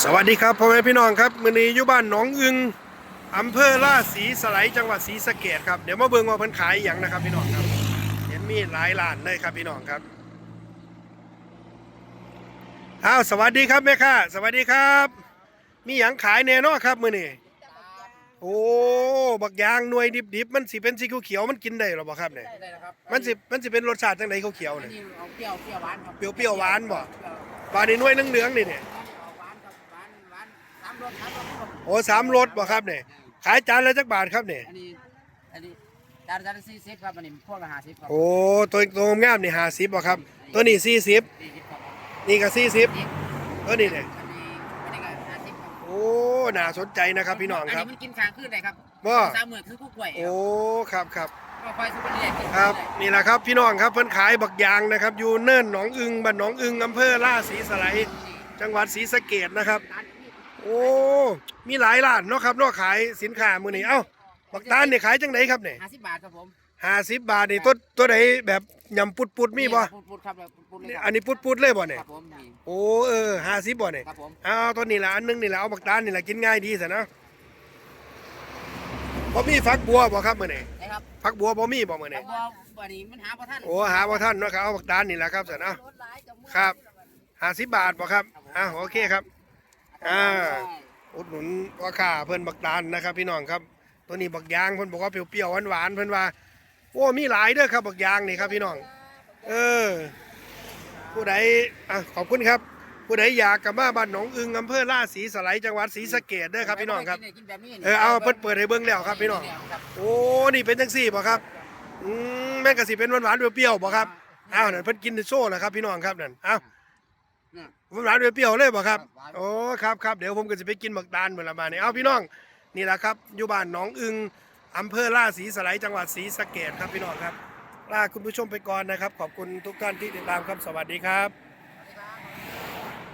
สวัสดีครับพ่อแม่พี่น้องครับมือนี้อยู่บ้านหนองอึงอำเภอล่าศรีสไลด์จังหวัดศรีสะเกษครับเดี๋ยวมาเบิ่งว่าเพิ่นขายอหย่างนะครับพี่น้องครับเห็นมีหลายร้านเลยครับพี่น้องครับอ้าวสวัสดีครับแม่ค้าสวัสดีครับ มีหยังขายแน่เนอนครับมื้อนี้โอ้บักยางหน่วยดิบๆมันสิเป็นสีเขียวๆมันกินได้หรอบ่ครับเนี่ยได้แล้วครับมันสิมันสิเป็นรสชาติจังไดเขียวๆอันเนี่ยนี้เอาเปรี้ยวเปรี้ยวหวานครับเปรี้ยวๆหวานบ่เปรี้ยวบาดนี้หน่วยเหลืองๆนี่เนี่ย โอ้สามรสบ่ครับเนี่ยขายจานละจักบาทครับเนี่ยอันนี้อันนี้จานจานสี่สิบครับอันนี้พวกละห้าสิบครับโอ้ตัวตัวงามนี่ห้าสิบบ่ครับ ตัวนี้สี่สิบสี่สิบครับนี่ก็สี่สิบนี่ตัวนี้เนี่ยอันนี้อันนี้ก็ห้าสิบครับโอ้น่าสนใจนะครับพี่น้องอันครับนี้มันกินข้างขึ้นได้ครับบ่สามหมื่นคือผู้ป่วยโอ้ครับครับก็คอยสุขภาพกินครับได้นี่แหละครับพี่น้องครับเพิ่นขายบักยางนะครับอยู่เนินหนองอึงบ้านหนองอึงอำเภอล่าศรีสไลด์จังหวัดศรีสะเกษนะครับร้านนี้ โอ้ มีหลายร้านเนาะครับเนาะขายสินค้ามื้อนี้เอ้าบักตาลนี่ขายจังไดครับเนี่ยห้าสิบบาทครับผมห้าสิบบาทนี่ตัวตัวไหนแบบยำปุดปุดๆมีบ่ปุดปุดๆครับปุดปุดๆเลยคอัรันนี้ปุดปุดๆเลยบ่เนี่ยครับผมนี่โอ้เออห้าสิบบ่เนี่ยครับผมเอาตัวนี้ละอันหนึงนี่ละเอาบักตาลนี่ละกินง่ายดีสินะบ่มีฟักบัวบ่ครับมื้อนี้นะครับฟักบัวบ่มีบ่มื้อแต่นี้ว่าวันนี้มันหาประท่านโอ้หาบ่ทันเนาะครับเอาบักตาลนี่ละครับสินะ ครับ50บาทบ่ครับอ่าโอเคครับ อ่าอุดหนุนพ่อค้าเพิ่นบักตาลนะครับพี่น้องครับ ตัวนี้บักยางเพิ่นบอกว่าเปรี้ยวๆหวานๆเพิ่นว่าโอ้มีหลายเด้อครับบักยางนี่ครับพี่น้อง เออ ผู้ใดอะขอบคุณครับ ผู้ใดอยากกลับมาบ้านหนองอึงอำเภอล่าศรีสไลด์จังหวัดศรีสะเกษเด้อครับพี่น้องครับกินแบบนี้เออเอาเพิ่นเปิดให้เบิ่งแล้วครับพี่น้อง โอ้นี่เป็นจังซี่บ่ครับอืมแม่นก็สิเป็นหวานๆเปรี้ยวๆบ่ครับอ้าวนั่นเพิ่นกินในโซ่แล้วครับพี่น้องครับนั่นอ้าว หวานๆเปรี้ยวๆเลยบ่ครับโอ้ครับครับเดี๋ยวผมก็จะไปกินบักตาลเหมือนละมาเนี่ยเอาพี่น้องนี่แหละครับอยู่บ้านหนองอึงอำเภอล่าศรีสไลด์จังหวัดศรีสะเกษครับพี่น้องครับลาคุณผู้ชมไปก่อนนะครับ ขอบคุณทุกท่านที่ติดตามครับสวัสดีครับ